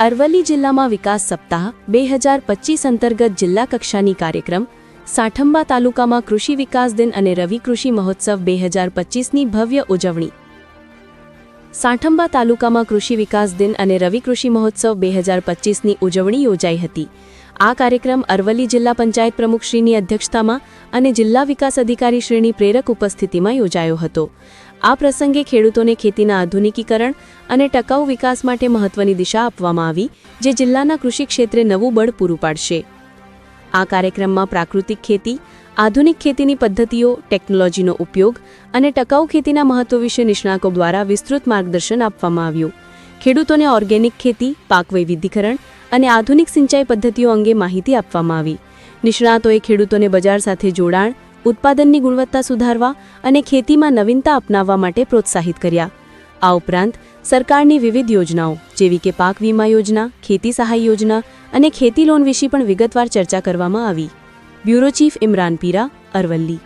અરવલ્લી જિલ્લામાં વિકાસ સપ્તાહ, બે હજાર પચીસ અંતર્ગત જિલ્લા કક્ષાની કાર્યક્રમ, સાઠંબા તાલુકામાં કૃષિ વિકાસ દિન અને રવિ કૃષિ મહોત્સવ બે હજાર પચીસની ભવ્ય ઉજવણી. સાઠંબા તાલુકામાં કૃષિ વિકાસ દિન અને રવિ કૃષિ મહોત્સવ બે હજાર પચીસની ઉજવણી યોજાઈ હતી. આ કાર્યક્રમ અરવલ્લી જિલ્લા પંચાયત પ્રમુખશ્રીની અધ્યક્ષતામાં અને જિલ્લા વિકાસ અધિકારી શ્રીની પ્રેરક ઉપસ્થિતિમાં યોજાયો હતો. આ પ્રસંગે ખેડૂતોને ખેતીના આધુનિકીકરણ અને ટકાઉ વિકાસ માટે મહત્વની દિશા આપવામાં આવી, જે જિલ્લાના કૃષિ ક્ષેત્રે નવું બળ પૂરું પાડશે. આ કાર્યક્રમમાં પ્રાકૃતિક ખેતી, આધુનિક ખેતીની પદ્ધતિઓ, ટેકનોલોજીનો ઉપયોગ અને ટકાઉ ખેતીના મહત્વ વિશે નિષ્ણાતો દ્વારા વિસ્તૃત માર્ગદર્શન આપવામાં આવ્યું. ખેડૂતોને ઓર્ગેનિક ખેતી પાક વૈવિધ્યકરણ અને આધુનિક સિંચાઈ પદ્ધતિઓ અંગે માહિતી આપવામાં આવી. નિષ્ણાતોએ ખેડૂતોને બજાર સાથે જોડાણ ઉત્પાદનની ગુણવત્તા સુધારવા અને ખેતીમાં નવીનતા અપનાવવા માટે પ્રોત્સાહિત કર્યા. આ ઉપરાંત સરકારની વિવિધ યોજનાઓ, જેવી કે પાક વીમા યોજના, ખેતી સહાય યોજના અને ખેતી લોન વિશે પણ વિગતવાર ચર્ચા કરવામાં આવી. Bureau chief Imran Pira, Aravalli.